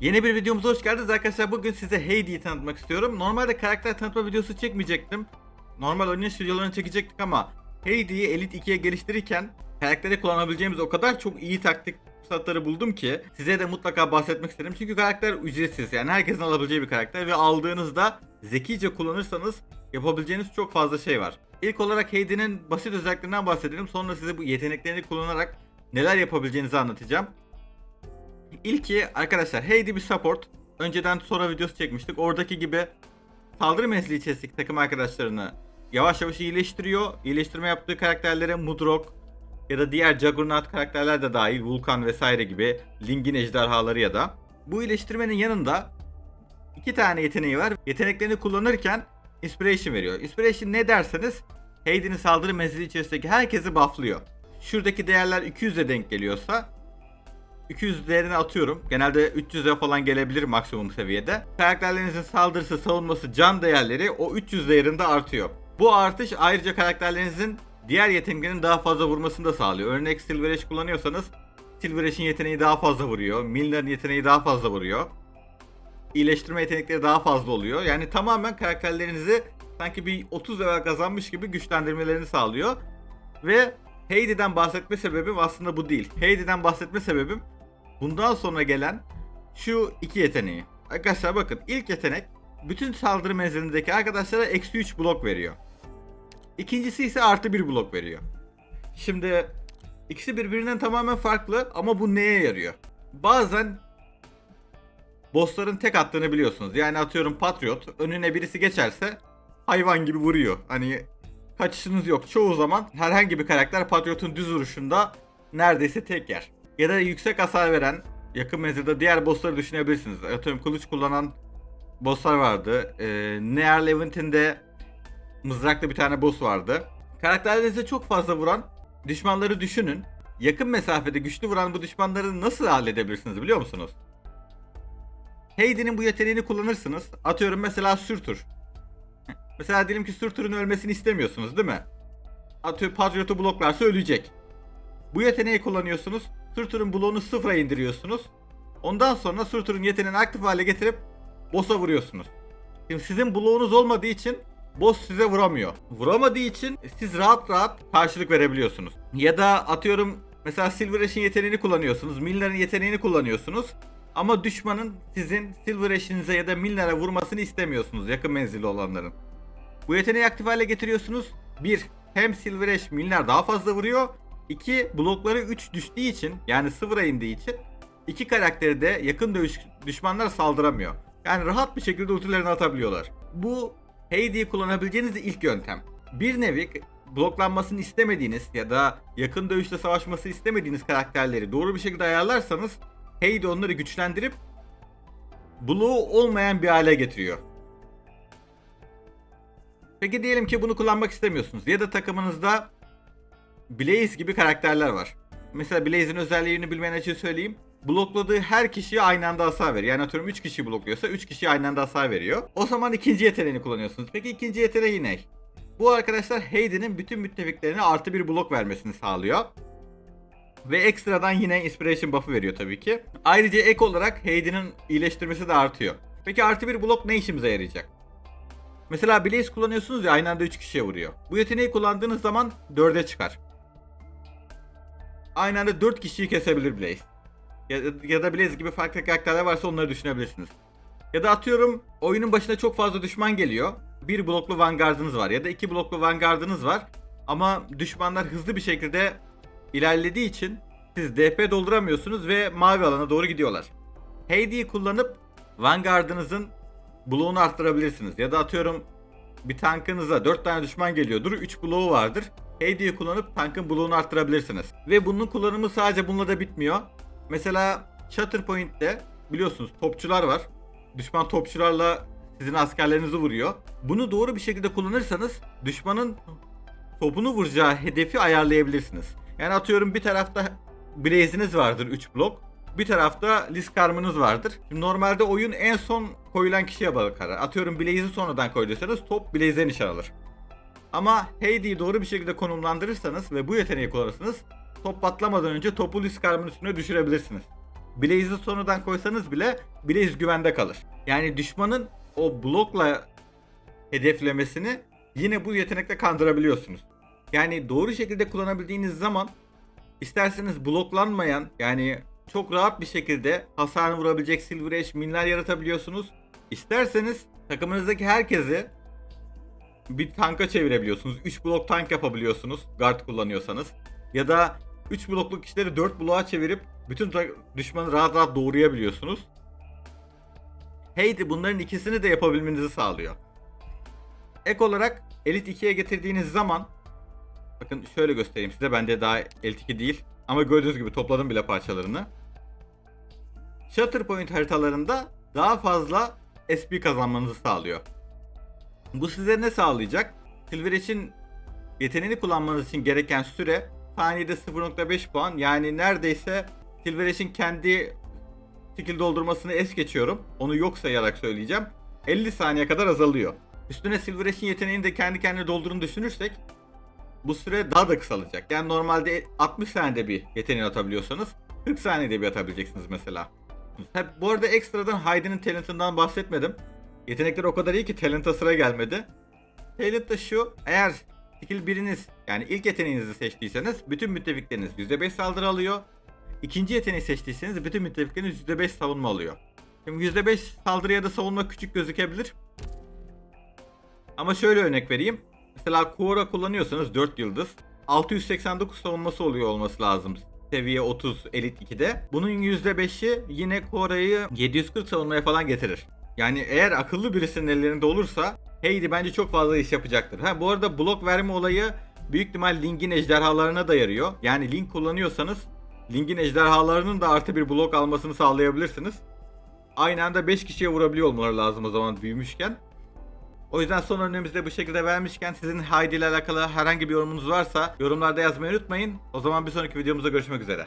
Yeni bir videomuza hoş geldiniz arkadaşlar. Bugün size Heidi'yi tanıtmak istiyorum. Normalde karakter tanıtma videosu çekmeyecektim. Normal oynanış videolarını çekecektik ama Heidi'yi Elite 2'ye geliştirirken karakteri kullanabileceğimiz o kadar çok iyi taktik fırsatları buldum ki size de mutlaka bahsetmek isterim. Çünkü karakter ücretsiz yani herkesin alabileceği bir karakter ve aldığınızda zekice kullanırsanız yapabileceğiniz çok fazla şey var. İlk olarak Heidi'nin basit özelliklerinden bahsedelim. Sonra size bu yeteneklerini kullanarak neler yapabileceğinizi anlatacağım. İlki arkadaşlar Heidi bir support. Önceden sonra videosu çekmiştik. Oradaki gibi saldırı menzili içerisindeki takım arkadaşlarını yavaş yavaş iyileştiriyor. İyileştirme yaptığı karakterlere Mudrok ya da diğer Juggernaut karakterler de dahil Vulkan vesaire gibi Ling'in ejderhaları ya da bu iyileştirmenin yanında iki tane yeteneği var. Yeteneklerini kullanırken Inspiration veriyor. Inspiration ne derseniz Heidi'nin saldırı menzili içerisindeki herkesi bufflıyor. Şuradaki değerler 200'e denk geliyorsa 200 değerini atıyorum. Genelde 300'e falan gelebilir maksimum seviyede. Karakterlerinizin saldırısı, savunması, can değerleri o 300 değerinde artıyor. Bu artış ayrıca karakterlerinizin diğer yeteneklerin daha fazla vurmasını da sağlıyor. Örnek Silver Edge kullanıyorsanız Silver Edge'in yeteneği daha fazla vuruyor. Milner'ın yeteneği daha fazla vuruyor. İyileştirme yetenekleri daha fazla oluyor. Yani tamamen karakterlerinizi sanki bir 30 level kazanmış gibi güçlendirmelerini sağlıyor. Ve Heidi'den bahsetme sebebim aslında bu değil. Heidi'den bahsetme sebebim bundan sonra gelen şu iki yeteneği. Arkadaşlar bakın ilk yetenek bütün saldırı menzilindeki arkadaşlara eksi 3 blok veriyor. İkincisi ise artı 1 blok veriyor. Şimdi ikisi birbirinden tamamen farklı ama bu neye yarıyor? Bazen bossların tek attığını biliyorsunuz. Yani atıyorum Patriot önüne birisi geçerse hayvan gibi vuruyor. Hani kaçışınız yok. Çoğu zaman herhangi bir karakter Patriot'un düz vuruşunda neredeyse tek yer. Ya da yüksek hasar veren yakın menzilde diğer bossları düşünebilirsiniz. Atıyorum kılıç kullanan bosslar vardı. Ee, Near Levant'in de mızraklı bir tane boss vardı. Karakterlerinize çok fazla vuran düşmanları düşünün. Yakın mesafede güçlü vuran bu düşmanları nasıl halledebilirsiniz biliyor musunuz? Heidi'nin bu yeteneğini kullanırsınız. Atıyorum mesela Sürtür. Mesela diyelim ki Surtur'un ölmesini istemiyorsunuz değil mi? Atıyorum Patriot'u bloklarsa ölecek. Bu yeteneği kullanıyorsunuz. Surtur'un bloğunu sıfıra indiriyorsunuz. Ondan sonra Surtur'un yeteneğini aktif hale getirip boss'a vuruyorsunuz. Şimdi sizin bloğunuz olmadığı için boss size vuramıyor. Vuramadığı için siz rahat rahat karşılık verebiliyorsunuz. Ya da atıyorum mesela Silver Ash'in yeteneğini kullanıyorsunuz. Milner'in yeteneğini kullanıyorsunuz. Ama düşmanın sizin Silver Ash'inize ya da Milner'e vurmasını istemiyorsunuz yakın menzilli olanların. Bu yeteneği aktif hale getiriyorsunuz. 1. Hem Silver Ash Milner daha fazla vuruyor. 2. Blokları 3 düştüğü için yani sıfıra indiği için iki karakteri de yakın dövüş düşmanlar saldıramıyor. Yani rahat bir şekilde ultilerini atabiliyorlar. Bu Heidi'yi kullanabileceğiniz ilk yöntem. Bir nevi bloklanmasını istemediğiniz ya da yakın dövüşte savaşması istemediğiniz karakterleri doğru bir şekilde ayarlarsanız Heidi onları güçlendirip bloğu olmayan bir hale getiriyor. Peki diyelim ki bunu kullanmak istemiyorsunuz ya da takımınızda Blaze gibi karakterler var. Mesela Blaze'in özelliğini bilmeyen için söyleyeyim. Blokladığı her kişiye aynı anda hasar veriyor. Yani atıyorum 3 kişi blokluyorsa 3 kişiye aynı anda hasar veriyor. O zaman ikinci yeteneğini kullanıyorsunuz. Peki ikinci yeteneği ne? Bu arkadaşlar Heidi'nin bütün müttefiklerine artı bir blok vermesini sağlıyor. Ve ekstradan yine Inspiration buff'ı veriyor tabii ki. Ayrıca ek olarak Heidi'nin iyileştirmesi de artıyor. Peki artı bir blok ne işimize yarayacak? Mesela Blaze kullanıyorsunuz ya aynı anda 3 kişiye vuruyor. Bu yeteneği kullandığınız zaman 4'e çıkar. Aynı anda 4 kişiyi kesebilir Blaze. Ya, ya da Blaze gibi farklı karakterler varsa onları düşünebilirsiniz. Ya da atıyorum oyunun başına çok fazla düşman geliyor. Bir bloklu vanguardınız var ya da iki bloklu vanguardınız var. Ama düşmanlar hızlı bir şekilde ilerlediği için siz DP dolduramıyorsunuz ve mavi alana doğru gidiyorlar. Heidi'yi kullanıp vanguardınızın bloğunu arttırabilirsiniz. Ya da atıyorum bir tankınıza 4 tane düşman geliyordur. 3 bloğu vardır. Heidi'yi kullanıp tankın bloğunu arttırabilirsiniz. Ve bunun kullanımı sadece bununla da bitmiyor. Mesela Shatterpoint'te biliyorsunuz topçular var. Düşman topçularla sizin askerlerinizi vuruyor. Bunu doğru bir şekilde kullanırsanız düşmanın topunu vuracağı hedefi ayarlayabilirsiniz. Yani atıyorum bir tarafta Blaze'iniz vardır 3 blok. Bir tarafta Liskarm'ınız vardır. Şimdi normalde oyun en son koyulan kişiye bakar. Atıyorum Blaze'i sonradan koyduysanız top Blaze'e nişan alır. Ama Heidi'yi doğru bir şekilde konumlandırırsanız ve bu yeteneği kullanırsanız top patlamadan önce topu Liskarm'ın üstüne düşürebilirsiniz. Blaze'i sonradan koysanız bile Blaze güvende kalır. Yani düşmanın o blokla hedeflemesini yine bu yetenekle kandırabiliyorsunuz. Yani doğru şekilde kullanabildiğiniz zaman isterseniz bloklanmayan yani çok rahat bir şekilde hasarını vurabilecek Silver Edge minler yaratabiliyorsunuz. İsterseniz takımınızdaki herkesi bir tanka çevirebiliyorsunuz. 3 blok tank yapabiliyorsunuz guard kullanıyorsanız. Ya da 3 blokluk kişileri 4 bloğa çevirip bütün düşmanı rahat rahat doğrayabiliyorsunuz. Heidi bunların ikisini de yapabilmenizi sağlıyor. Ek olarak Elite 2'ye getirdiğiniz zaman bakın şöyle göstereyim size bende daha Elite 2 değil ama gördüğünüz gibi topladım bile parçalarını. Shatterpoint haritalarında daha fazla SP kazanmanızı sağlıyor. Bu size ne sağlayacak? Silver için yeteneğini kullanmanız için gereken süre saniyede 0.5 puan yani neredeyse Silver için kendi skill doldurmasını es geçiyorum. Onu yok sayarak söyleyeceğim. 50 saniye kadar azalıyor. Üstüne Silver Ash'in yeteneğini de kendi kendine doldurduğunu düşünürsek bu süre daha da kısalacak. Yani normalde 60 saniyede bir yeteneğini atabiliyorsanız 40 saniyede bir atabileceksiniz mesela. Bu arada ekstradan Heidi'nin talentından bahsetmedim. Yetenekleri o kadar iyi ki talenta sıra gelmedi. Talent da şu, eğer skill biriniz yani ilk yeteneğinizi seçtiyseniz bütün müttefikleriniz %5 saldırı alıyor. İkinci yeteneği seçtiyseniz bütün müttefikleriniz %5 savunma alıyor. Şimdi %5 saldırı ya da savunma küçük gözükebilir. Ama şöyle örnek vereyim. Mesela Quora kullanıyorsanız 4 yıldız. 689 savunması oluyor olması lazım. Seviye 30 Elite 2'de. Bunun %5'i yine Quora'yı 740 savunmaya falan getirir. Yani eğer akıllı birisinin ellerinde olursa Heidi bence çok fazla iş yapacaktır. Ha bu arada blok verme olayı büyük ihtimal Link'in ejderhalarına da yarıyor. Yani Link kullanıyorsanız Link'in ejderhalarının da artı bir blok almasını sağlayabilirsiniz. Aynı anda 5 kişiye vurabiliyor olmaları lazım o zaman büyümüşken. O yüzden son önümüzde bu şekilde vermişken sizin Heidi ile alakalı herhangi bir yorumunuz varsa yorumlarda yazmayı unutmayın. O zaman bir sonraki videomuzda görüşmek üzere.